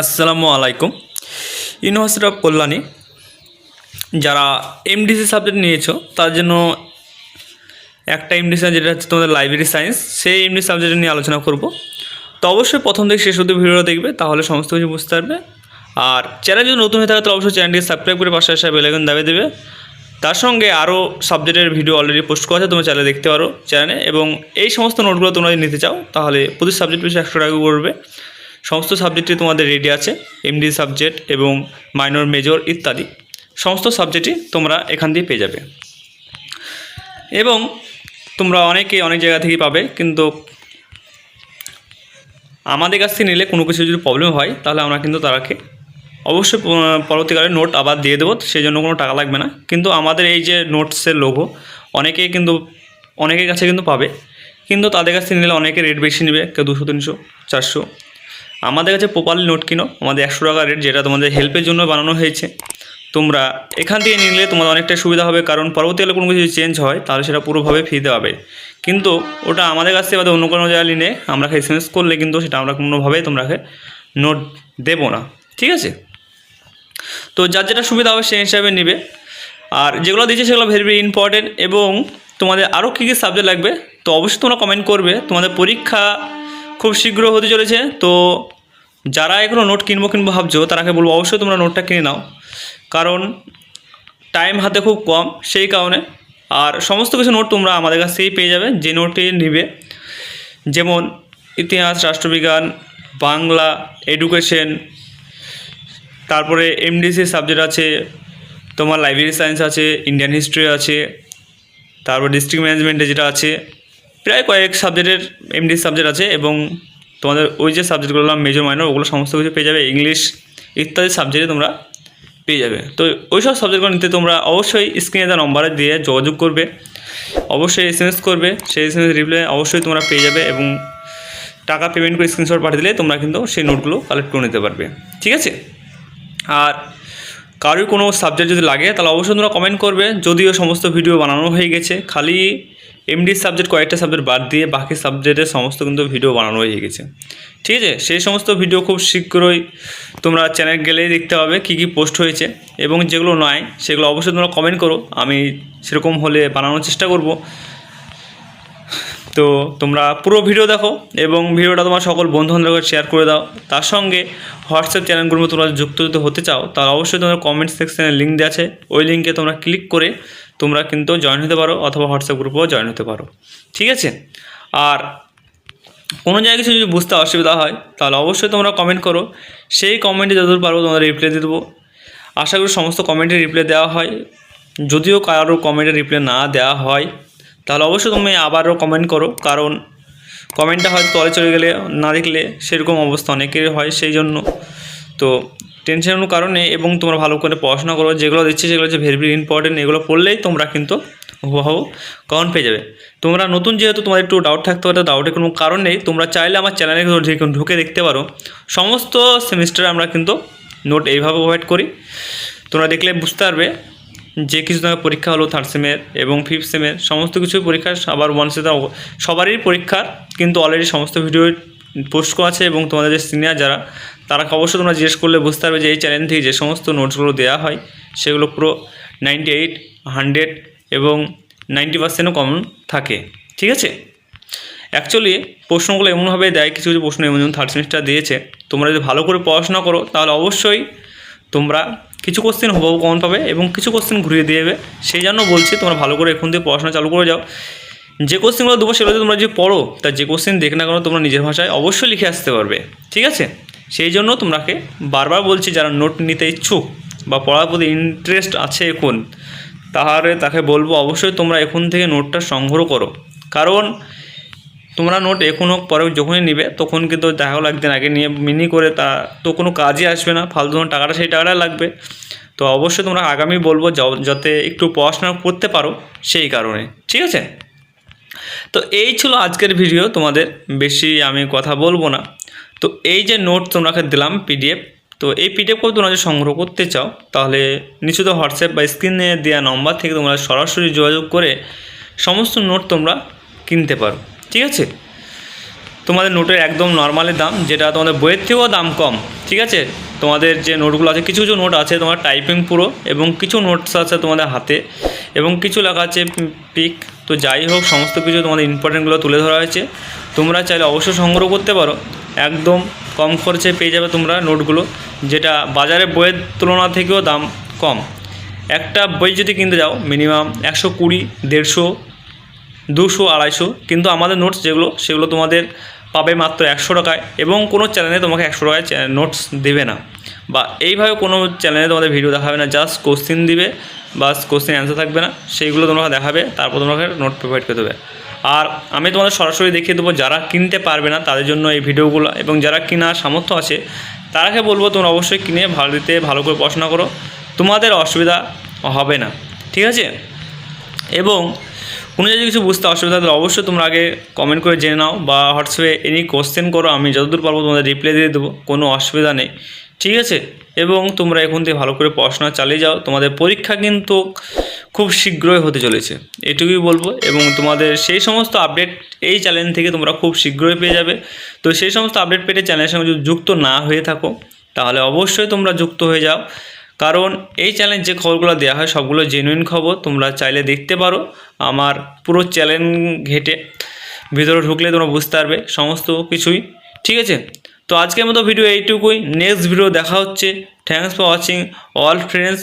আসসালামু আলাইকুম। University of Kalyani, যারা এমডিসি সাবজেক্ট নিয়েছো, তার জন্য একটা এমডিসি যেটা হচ্ছে তোমাদের লাইব্রেরি সায়েন্স সেই এমডি সাবজেক্ট নিয়ে আলোচনা করব। তো অবশ্যই প্রথম থেকে শেষ অব্দি ভিডিওটা দেখবে, তাহলে সমস্ত কিছু বুঝতে পারবে। আর চ্যানেল যদি নতুন হয়ে থাকে, তাহলে অবশ্যই চ্যানেলটিকে সাবস্ক্রাইব করে পাশে আসা বেলাইকন দাবি দেবে। তার সঙ্গে আরও সাবজেক্টের ভিডিও অলরেডি পোস্ট করা আছে, তোমরা চ্যানেলে দেখতে পারো চ্যানেলে এবং এই সমস্ত নোটগুলো তোমরা নিতে চাও, তাহলে প্রতি সাবজেক্ট পিছু একশো টাকা পড়বে। সমস্ত সাবজেক্টই তোমাদের রেডি আছে এমডি সাবজেক্ট এবং মাইনর মেজর ইত্যাদি। সমস্ত সাবজেক্টই তোমরা এখান দিয়ে পেয়ে যাবে। এবং তোমরা অনেকে অনেক জায়গা থেকেই পাবে, কিন্তু আমাদের কাছ থেকে নিলে কোনো কিছু যদি প্রবলেম হয়, তাহলে আমরা কিন্তু তারাকে অবশ্যই পরবর্তীকালে নোট আবার দিয়ে দেবো সেই জন্য কোনো টাকা লাগবে না। কিন্তু আমাদের এই যে নোটসের লোগো অনেকেই কিন্তু, অনেকের কাছে কিন্তু পাবে। কিন্তু তাদের কাছ থেকে নিলে অনেকে রেট বেশি নেবে, কেউ দুশো, তিনশো, চারশো। আমাদের কাছে প্রপারলি নোট কিনো। আমাদের একশো টাকা রেট যেটা তোমাদের হেল্পের জন্য বানানো হয়েছে। তোমরা এখান থেকে নিলে তোমাদের অনেকটা সুবিধা হবে, কারণ পরবর্তীকালে কোনো কিছু চেঞ্জ হয়, তাহলে সেটা পুরোভাবে ফ্রিতে পাবে। কিন্তু ওটা আমাদের কাছ থেকে বাদে অন্য কোনো জায়গায় নিলে আমরা এস এম এস করলে কিন্তু সেটা আমরা কোনোভাবেই তোমরাকে নোট দেবো না। ঠিক আছে? তো যার যেটা সুবিধা হবে সেই হিসাবে নেবে। আর যেগুলো দিচ্ছে সেগুলো ভেরি ভেরি ইম্পর্টেন্ট এবং তোমাদের আরও কী কী সাবজেক্ট লাগবে, তো অবশ্যই তোমরা কমেন্ট করবে। তোমাদের পরীক্ষা খুব শীঘ্র হতে চলেছে, তো যারা এগুলো নোট কিনবো কিনবো ভাবছ, তারাকে বলব অবশ্যই তোমরা নোটটা কিনে নাও। কারণ টাইম হাতে খুব কম, সেই কারণে। আর সমস্ত কিছু নোট তোমরা আমাদের কাছ থেকেই পেয়ে যাবে, যে নোটটি নিবে। যেমন ইতিহাস, রাষ্ট্রবিজ্ঞান, বাংলা, এডুকেশন, তারপরে এমডিসি সাবজেক্ট আছে, তোমার লাইব্রেরি সায়েন্স আছে, ইন্ডিয়ান হিস্ট্রি আছে, তারপর ডিস্ট্রিক্ট ম্যানেজমেন্টে যেটা আছে, প্রায় কয়েক সাবজেক্টের এমডি সাবজেক্ট আছে এবং তোমাদের ওই যে সাবজেক্টগুলো মেজর মাইনর ওগুলো সমস্ত কিছু পেয়ে যাবে ইংলিশ ইত্যাদি সাবজেক্টে তোমরা পেয়ে যাবে। তো ওই সব সাবজেক্টগুলো নিতে তোমরা অবশ্যই স্ক্রিনে দেওয়া নম্বরে দিয়ে যোগাযোগ করবে, অবশ্যই এস এম এস করবে, সেই এস এম এস রিপ্লাই অবশ্যই তোমরা পেয়ে যাবে এবং টাকা পেমেন্ট করে স্ক্রিনশট পাঠিয়ে দিলে তোমরা কিন্তু সেই নোটগুলো কালেক্ট করে নিতে পারবে। ঠিক আছে? আর কারোর কোনো সাবজেক্ট যদি লাগে, তাহলে অবশ্যই তোমরা কমেন্ট করবে। যদিও সমস্ত ভিডিও বানানো হয়ে গেছে, খালি এমডি সাবজেক্ট কয়েকটা সাবজেক্ট বাদ দিয়ে বাকি সাবজেক্টের সমস্ত কিন্তু ভিডিও বানানো হয়ে গেছে। ঠিক আছে? সেই সমস্ত ভিডিও খুব শীঘ্রই তোমরা চ্যানেল গেলেই দেখতে পাবে কী কী পোস্ট হয়েছে এবং যেগুলো নয়, সেগুলো অবশ্যই তোমরা কমেন্ট করো। আমি সেরকম হলে বানানোর চেষ্টা করব। তো তোমরা পুরো ভিডিও দেখো এবং ভিডিওটা তোমার সকল বন্ধু বান্ধবকে শেয়ার করে দাও। তার সঙ্গে হোয়াটসঅ্যাপ চ্যানেলগুলোর তোমরা যুক্ত যদি হতে চাও, তাহলে অবশ্যই তোমার কমেন্ট সেকশানে লিঙ্ক দেওয়া আছে। ওই লিঙ্কে তোমরা ক্লিক করে তোমরা কিন্তু জয়েন হতে পারো অথবা হোয়াটসঅ্যাপ গ্রুপেও জয়েন হতে পারো। ঠিক আছে? আর কোনো জায়গায় কিছু যদি বুঝতে অসুবিধা হয়, তাহলে অবশ্যই তোমরা কমেন্ট করো। সেই কমেন্টে যতদূর পারব তোমরা রিপ্লাই দিয়ে দেবো। আশা করি সমস্ত কমেন্টে রিপ্লাই দেওয়া হয়। যদিও কারোর কমেন্টে রিপ্লাই না দেওয়া হয়, তাহলে অবশ্যই তুমি আবারও কমেন্ট করো। কারণ কমেন্টটা হয়তো তলে চলে গেলে, না দেখলে সেরকম অবস্থা অনেকের হয় সেই জন্য। তো টেনশনের কারণে এবং তোমরা ভালো করে পড়াশোনা করো, যেগুলো দিচ্ছে সেগুলো হচ্ছে ভেরি ভেরি ইম্পর্টেন্ট এগুলো পড়লেই তোমরা কিন্তু হুবহু কমন পেয়ে যাবে। তোমরা নতুন যেহেতু তোমার একটু ডাউট থাকতে পারে ডাউটের কোনো কারণ নেই। তোমরা চাইলে আমার চ্যানেলে ঢুকে দেখতে পারো। সমস্ত সেমিস্টারে আমরা কিন্তু নোট এইভাবে প্রোভাইড করি। তোমরা দেখলে বুঝতে পারবে যে কিছু তোমার পরীক্ষা হলো থার্ড সেমের এবং ফিফথ সেমের সমস্ত কিছু পরীক্ষা আবার ওয়ান সে সবারই পরীক্ষার কিন্তু অলরেডি সমস্ত ভিডিও পোস্ট আছে এবং তোমাদের যে সিনিয়র যারা, তারা অবশ্যই তোমরা জিজ্ঞেস করলে বুঝতে পারবে যে এই চ্যানেল থেকে যে সমস্ত নোটসগুলো দেওয়া হয়, সেগুলো পুরো নাইনটি এইট হান্ড্রেড এবং নাইনটি পার্সেন্টও কমন থাকে, ঠিক আছে? অ্যাকচুয়ালি প্রশ্নগুলো এমনভাবে দেয়, কিছু কিছু প্রশ্ন এমন যেমন থার্ড সেমিস্টার দিয়েছে, তোমরা যদি ভালো করে পড়াশোনা করো, তাহলে অবশ্যই তোমরা কিছু কোশ্চেন হুবহু কমন পাবে এবং কিছু কোশ্চেন ঘুরিয়ে দিয়ে সেই জন্য বলছি তোমরা ভালো করে এখন থেকে পড়াশোনা চালু করে যাও। যে কোশ্চেনগুলো দেবো সেগুলো তোমরা যদি পড়ো, তা যে কোশ্চেন দেখে না কেন তোমরা নিজের ভাষায় অবশ্যই লিখে আসতে পারবে, ঠিক আছে? সেই জন্য তোমরাকে বারবার বলছি, যারা নোট নিতে ইচ্ছুক বা পড়ার প্রতি ইন্টারেস্ট আছে এখন তাহলে তাকে বলব, অবশ্যই তোমরা এখন থেকে নোটটা সংগ্রহ করো। কারণ তোমরা নোট এখন হোক, পরে যখনই নিবে, তখন কিন্তু দেখা গেলো একদিন আগে নিয়ে মিনি করে তা তো কোনো কাজই আসবে না, ফালতু টাকাটা সেই টাকাটা লাগবে। তো অবশ্যই তোমরা আগামী বলব যাতে একটু পড়াশোনা করতে পারো, সেই কারণে, ঠিক আছে? তো এই ছিল আজকের ভিডিও, তোমাদের বেশি আমি কথা বলব না। তো এই যে নোট তোমাকে দিলাম পিডিএফ তো এই পিডিএফ করে তোমরা যদি সংগ্রহ করতে চাও, তাহলে নিশ্চিত হোয়াটসঅ্যাপ বা স্ক্রিনে দেওয়া নম্বর থেকে তোমরা সরাসরি যোগাযোগ করে সমস্ত নোট তোমরা কিনতে পারো, ঠিক আছে? তোমাদের নোটের একদম নর্মালের দাম, যেটা তোমাদের বইয়ের থেকেও দাম কম, ঠিক আছে? তোমাদের যে নোটগুলো আছে, কিছু কিছু নোট আছে তোমার টাইপিং পুরো এবং কিছু নোটস আছে তোমাদের হাতে। এবং কিছু লেখা আছে পিক। তো যাই হোক, সমস্ত কিছু তোমাদের ইম্পর্টেন্টগুলো তুলে ধরা হয়েছে। তোমরা চাইলে অবশ্যই সংগ্রহ করতে পারো। একদম কম খরচে পেয়ে যাবে তোমরা নোটগুলো, যেটা বাজারে বইয়ের তুলনা থেকেও দাম কম। একটা বই যদি কিনতে যাও মিনিমাম একশো কুড়ি, দেড়শো, দুশো, আড়াইশো, কিন্তু আমাদের নোটস যেগুলো, সেগুলো তোমাদের পাবে মাত্র একশো টাকায় এবং কোনো চ্যানেলে তোমাকে একশো টাকায় নোটস দেবে না। বা এইভাবে কোনো চ্যানেলে তোমাদের ভিডিও দেখাবে না জাস্ট কোশ্চিন দিবে। বা কোশ্চেন অ্যান্সার থাকবে না। সেইগুলো তোমরা দেখাবে, তারপর তোমাকে নোট প্রোভাইড করে দেবে আর আমি তোমাদের সরাসরি দেখিয়ে দেবো, যারা কিনতে পারবে না তাদের জন্য এই ভিডিওগুলো এবং যারা কেনার সামর্থ্য আছে, তারাকে বলব তোমরা অবশ্যই কিনে ভালো দিতে, ভালো করে পড়াশোনা করো। তোমাদের অসুবিধা হবে না, ঠিক আছে? এবং কোনো যদি কিছু বুঝতে অসুবিধা তাহলে অবশ্যই তোমরা আগে কমেন্ট করে জেনে নাও বা হোয়াটসঅ্যাপে এনি কোশ্চেন করো, আমি যতদূর পারব তোমাদের রিপ্লাই দিয়ে দেবো, কোনো অসুবিধা নেই। ঠিক আছে? এবং তোমরা এখন থেকে ভালো করে পড়াশোনা চালিয়ে যাও। তোমাদের পরীক্ষা কিন্তু খুব শীঘ্রই হতে চলেছে। এটুকুই বলব এবং তোমাদের সেই সমস্ত আপডেট এই চ্যানেল থেকে তোমরা খুব শীঘ্রই পেয়ে যাবে। তো সেই সমস্ত আপডেট পেতে চ্যানেলের সঙ্গে যদি যুক্ত না হয়ে থাকো, তাহলে অবশ্যই তোমরা যুক্ত হয়ে যাও। কারণ এই চ্যানেল যে খবরগুলো দেওয়া হয়, সবগুলো জেনুইন খবর। তোমরা চাইলে দেখতে পারো আমার পুরো চ্যানেল ঘেটে। ভিতরে ঢুকলে তোমরা বুঝতে পারবে সমস্ত কিছুই। ঠিক আছে? তো আজকের মতো ভিডিও এইটুকুই। নেক্সট ভিডিও দেখা হচ্ছে। Thanks for watching all friends